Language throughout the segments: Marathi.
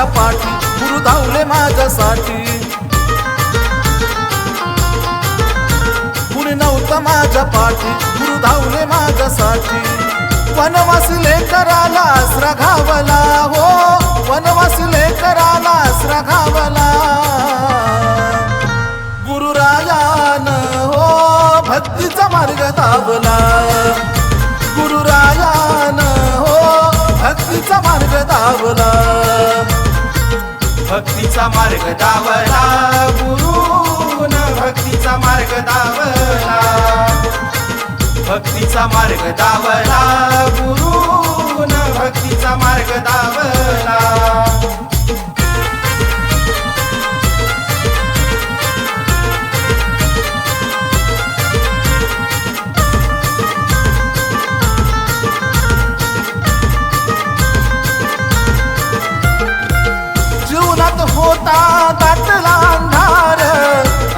माझ्या पाठी गुरु धावले माझ्यासाठी. कुणी नव्हतं माझ्या पाठी गुरु धावले माझ्यासाठी. वनवास लेकराला आसरा घावला हो. वनवास लेकराला आसरा घावला. गुरुरायान हो भक्तीचा मार्ग दाबला गुरुरायान हो भक्तीचा मार्ग दाबला भक्तीचा मार्ग दावला. गुरुन भक्तीचा मार्ग दावला. भक्तीचा मार्ग दावला. गुरुन भक्तीचा मार्ग दावला. होता दाटला अंधार.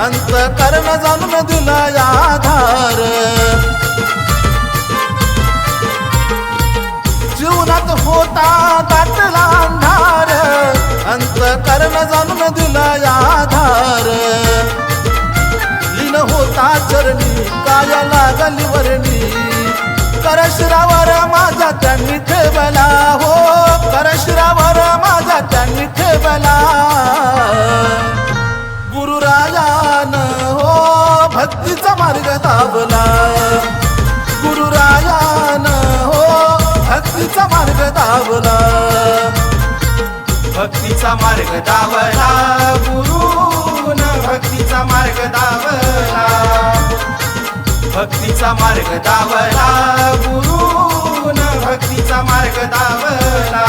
अंत कर्ण जाणून दिला आधार. जीवनात होता दाटला अंधार. अंत कर्ण जाणून दिला आधार. लीन होता चरणी काया लागली वरणी करशिरावर माझा त्यांनी ठेवला हो, भक्तीचा गुरु दाबला गुरुरायान हो भक्तीचा मार्ग दाबला भक्तीचा मार्ग दावला गुरुन भक्तीचा मार्ग दावला भक्तीचा मार्ग दावला गुरुन भक्तीचा मार्ग दावला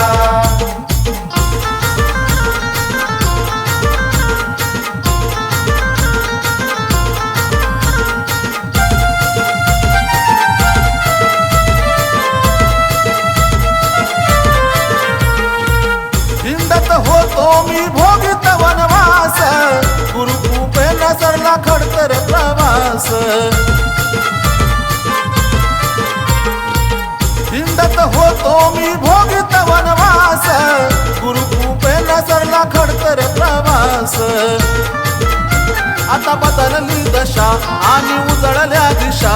आणि उजळल्या दिशा.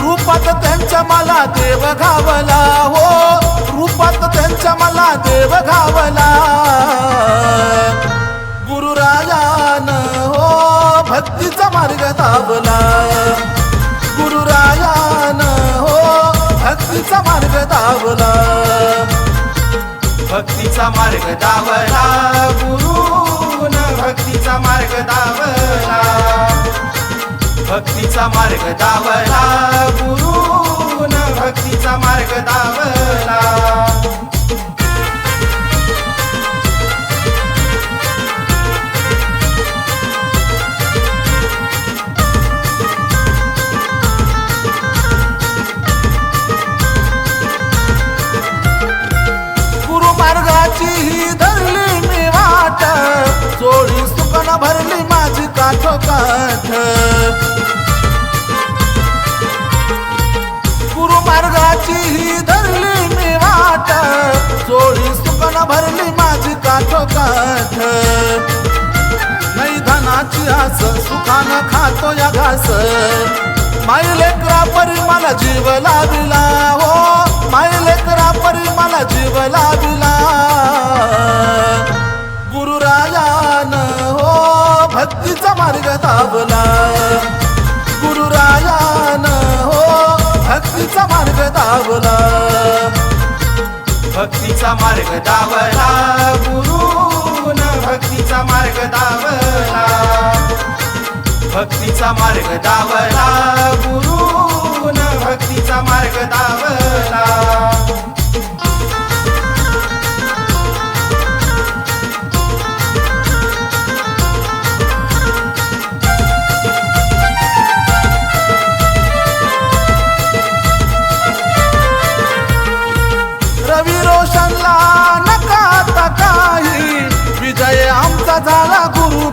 रूपात त्यांच्या मला देव घावला. हो रूपात त्यांच्या मला देव घावला. गुरुरायान हो भक्तीचा मार्ग दाबला. गुरुरायान हो भक्तीचा मार्ग दाबला. भक्तीचा मार्ग दावला गुरु भक्तीचा मार्ग दावला भक्तीचा मार्ग दावला. गुरु भक्तीचा मार्ग दावला. माझी नाही धनाची आस सुखान खातो या घास. माई लेकरा परी मला जीव लाविला. हो माई लेकरा परी मला जीव लाविला. गुरुरायान हो भक्तीचा मार्ग दाबला. भक्तीचा मार्ग दावला. गुरुन भक्तीचा मार्ग दावला. भक्तीचा मार्ग दावला. गुरु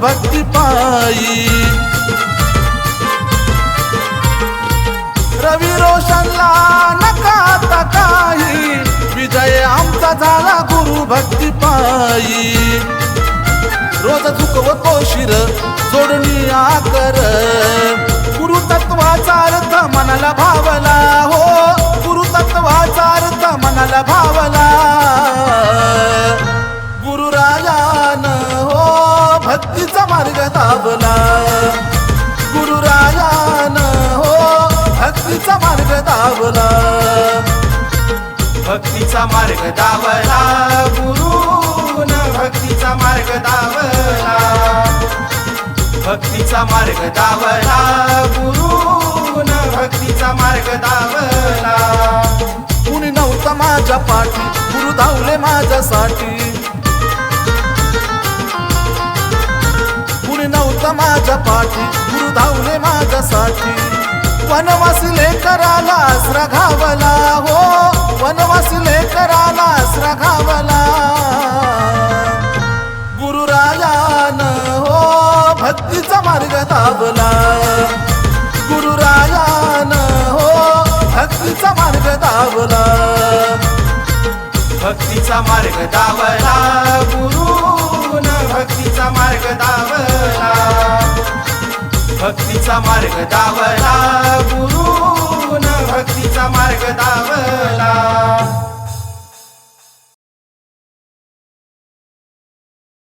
भक्ती पायी रवी रोशनला नका आता काही. विजय आमचा झाला गुरु भक्ती पायी रोज भक्तीचा मार्ग दाबला. गुरुरायान हो भक्तीचा मार्ग दाबला. भक्तीचा मार्ग दावला गुरु भक्तीचा मार्ग दावला भक्तीचा मार्ग दावला गुरु भक्तीचा मार्ग दावला कुणी नव्हता माझ्या पाठी गुरु धावले माझ्यासाठी. होता माझ्या पाठी गुरु धावले माझ्यासाठी वनवासी लेकराला आसरा घावला हो. वनवासी लेकराला आसरा घावला. गुरुरायान हो भक्तीचा मार्ग दाबला. गुरुरायान हो भक्तीचा मार्ग दाबला. भक्तीचा मार्ग दावला गुरु भक्तीचा मार्ग दावला भक्तीचा मार्ग दावला गुरु भक्तीचा मार्ग दावला